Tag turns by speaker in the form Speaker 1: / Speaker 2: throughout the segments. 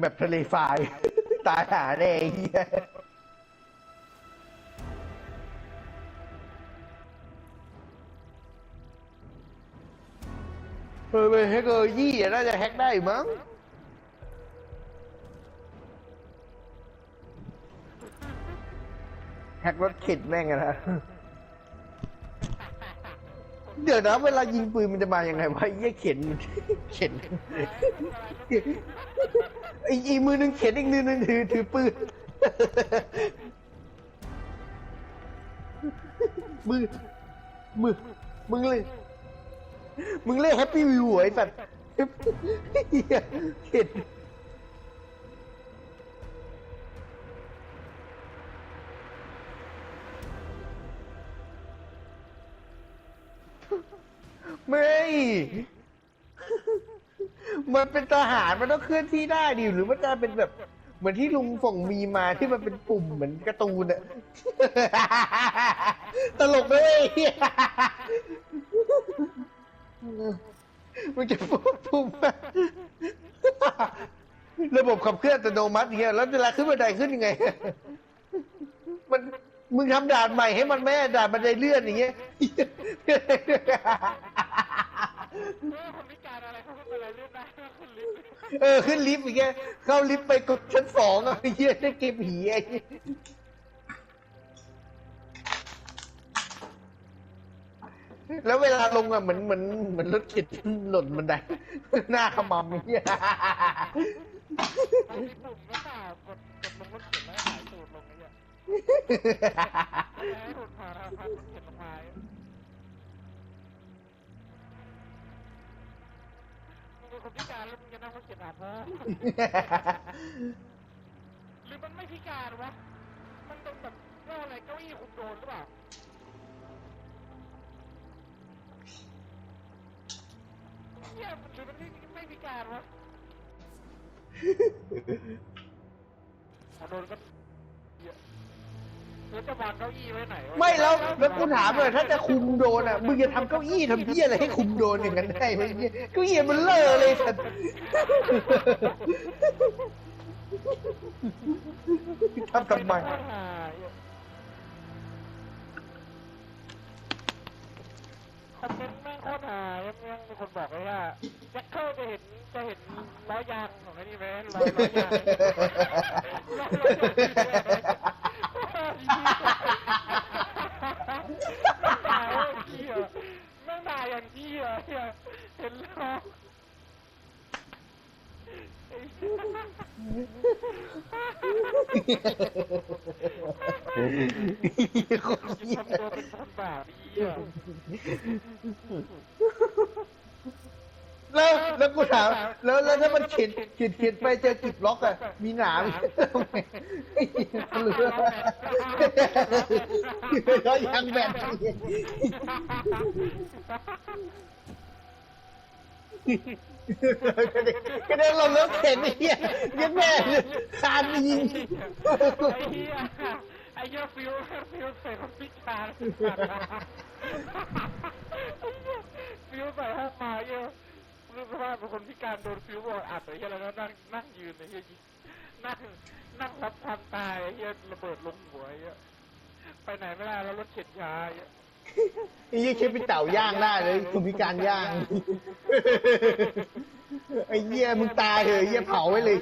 Speaker 1: แบบทะเลทราย ตายหาแน่ไอ้เหี้ยเออเป็นเทคโนโลยีอะน่าจะแฮกได้มั้ง แฮกรถเข็นแม่งอะนะ เดี๋ยวนะเวลายิงปืนมันจะมายังไงวะไอ้เหี้ยเข็นเข็นไอ้อีมือหนึงเข็นอีกมือหนึงถือถือปืนมือมือมึงเลย มึงเล่นแฮปปี้วิวไอ้สัตว์เหี้ยเข็น ไม่มันเป็นทหารมันต้องเคลื่อนที่ได้ดิหรือมันจะเป็นแบบ เหมือนที่ลุงส่งมีมาที่มันเป็นปุ่มเหมือนการ์ตูนอะ ตลกเลยมันจะปุ่มปุ่มระบบขับเคลื่อนอัตโนมัติเงี้ยแล้วเวลาขึ้นบันไดขึ้นยังไง มันมึงทำด่านใหม่ให้มันแม่ด่านบันไดเลื่อนอย่างเงี้ย
Speaker 2: คนพิการอะไรเขาก็เป็นอะไรเรื่องได้คนลิ้น
Speaker 1: เออขึ้นลิฟต์อย่างเงี้ยเข้าลิฟต์ไปกดชั้นสองอะไอ้เหี้ยได้เกมผีไอ้เหี้ยแล้วเวลาลงอะเหมือนเหมือนเหมือนรถเข็นหล่นบันไดหน้าขมำไอ้เหี้ย
Speaker 2: มันมีปุ่มก็เปล่ากดกดลงรถเข็นแล้วหายตูดลงไอ้เหี้ยให้หลุดผ่านทางรถเข็นลงมา เป็นคนพิการแล้วมึงจะนั่งรถเข็นหาพ่อหรือมันไม่พิการวะ มันเป็นแบบเรียกว่าอะไรเก้าอี้คุมโดนหรือเปล่าเฮียหรือมันไม่ไม่พิการวะโดนก็เหี้ย แล้วจะวางเก้าอี้ไว้ไหนวะ
Speaker 1: ไม่แล้วแล้วกูถามเลยถ้าจะคุมโดนอะมึงจะทำเก้าอี้ทำเหี้ยอะไรให้คุมโดนอย่างนั้นได้ไหมเนี่ยเก้าอี้มันเลอะเลยสัตว์ทำทำไม
Speaker 2: โคตรหาเหี้ยคอมเมนต์แม่งโคตรหายังยังมีคนบอกเลยว่าแจ็คเกิลจะเห็นจะเห็นล้อยางของไอ้นี่ไหมล้อยล้อยางล้อยล้อยางแม่งด่าอย่างที่อะเหี้ย นแล้ว
Speaker 1: คนเดีย
Speaker 2: ทำตัวเป็นคนบาปเหี้ย
Speaker 1: แล้วแล้วกูถามแล้วแล้วถ้ามันเขียนเขียนเขียนไปเจอจุดล็อกอะมีหนามเหลือแล้วยังแบบ ก็ได้ลงแล้วเข็นไอ้เหี้ยยังแม่คานไปยิง
Speaker 2: ไอ้เหี้ยไอ้เหี้ยฟิวฟิวใส่คนพิการฟิวใส่ห้องมาเหี้ยรู้สึกว่าเป็นคนพิการโดนฟิวบอกอัดไอ้เหี้ยแล้วก็นั่งนั่งยืนไอ้เหี้ยนั่งนั่งรับความตายไอ้เหี้ยระเบิดลงหัวไอ้เหี้ยไปไหนไม่ได้แล้วรถเข็นยาไอ้เหี้ย
Speaker 1: ไอ้เหี้ยคิดเป็นเต่าย่างได้เลยคุณพิการย่าง ไอ้เหี้ยมึงตายเหอะไอ้เหี้ยเผาไว้เลย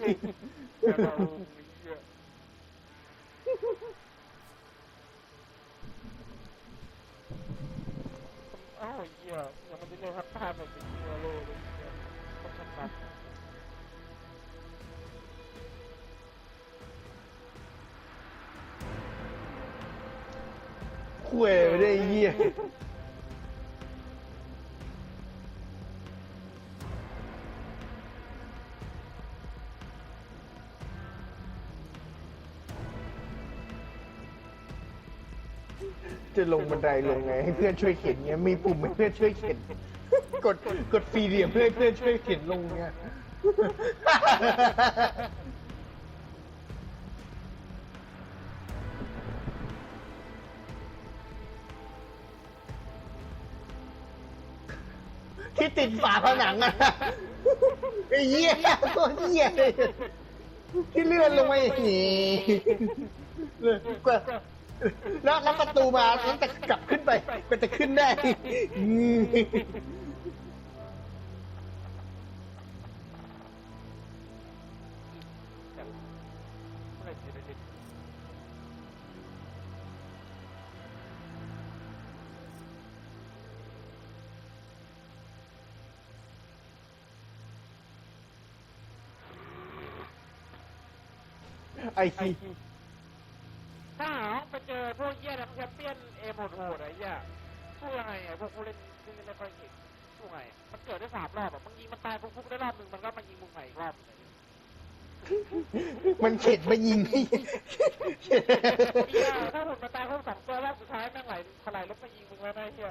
Speaker 2: อ้าไอ้เหี้ยยังไม่ได้เล่นพัดพาแบบเป็นฮีโร่เลยไอ้เหี้ยคนฉลาด
Speaker 1: คุยไม่ได้เหี้ยจะลงบันไดลงไงให้เพื่อนช่วยเข็นเงี้ยมีปุ่มให้เพื่อนช่วยเข็น กดกดฟรีเดียมเพื่อให้เพื่อนช่วยเข็นลงเงี้ย ที่ติดฝาผนังอะไอ้เหี้ยตัวเหี้ยเลยที่เลื่อนลงมาอย่างนี้กว่าแล้วแล้วประตูมาแล้วจะกลับขึ้นไปก็จะขึ้นได้อืม
Speaker 2: ไหร่จะได้เล่น
Speaker 1: ไอซี
Speaker 2: ถ้าหาไปเจอพวกเหี้ยนักแชมเปี้ยนเอมโหดๆไอ้เหี้ยสู้ยังไงอะพวกผู้เล่นที่ไม่ค่อยเก่งสู้ไงอะมันเกิดได้สามรอบอะมึงยิงมันตายฟุกๆได้รอบหนึ่งมันก็มายิงมึงใหม่อีกรอบหนึ่ง
Speaker 1: มันเข็ดมายิงให้
Speaker 2: เฮียถ้าหุ่นมาตายครบสองตัวรอบสุดท้ายแม่งไหลถลายรถมายิงมึงแล้วนะเฮีย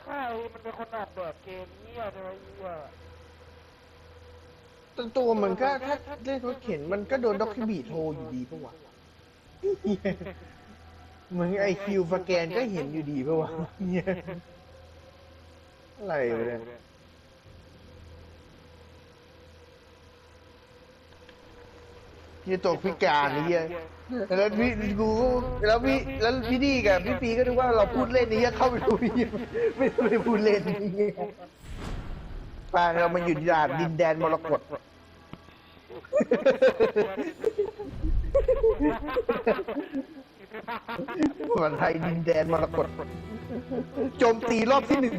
Speaker 2: ใคร มันเป็นคนออกแบบเกมเนี่ยทำไมเฮีย
Speaker 1: ตัวตัวมันก็ถ้าเล่นรถเข็นมันก็โดนด็อกคิบีโทรอยู่ดีปะวะเหมือนไอคิวสแกนก็เห็นอยู่ดีปะวะเนี่ยอะไรวะเนี่ย นี่ตัวพิการไอ้เหี้ยแล้วพี่กูก็แล้วพี่แล้วพี่ดีกับพี่ปีก็นึกว่าเราพูดเล่นนี่เข้าไปดูพี่ไม่ไม่ได้พูดเล่นนี่ปางเรามันอยู่ด่านดินแดนมรกตส่วนไทยดินแดนมรกตโจมตีรอบที่หนึ่ง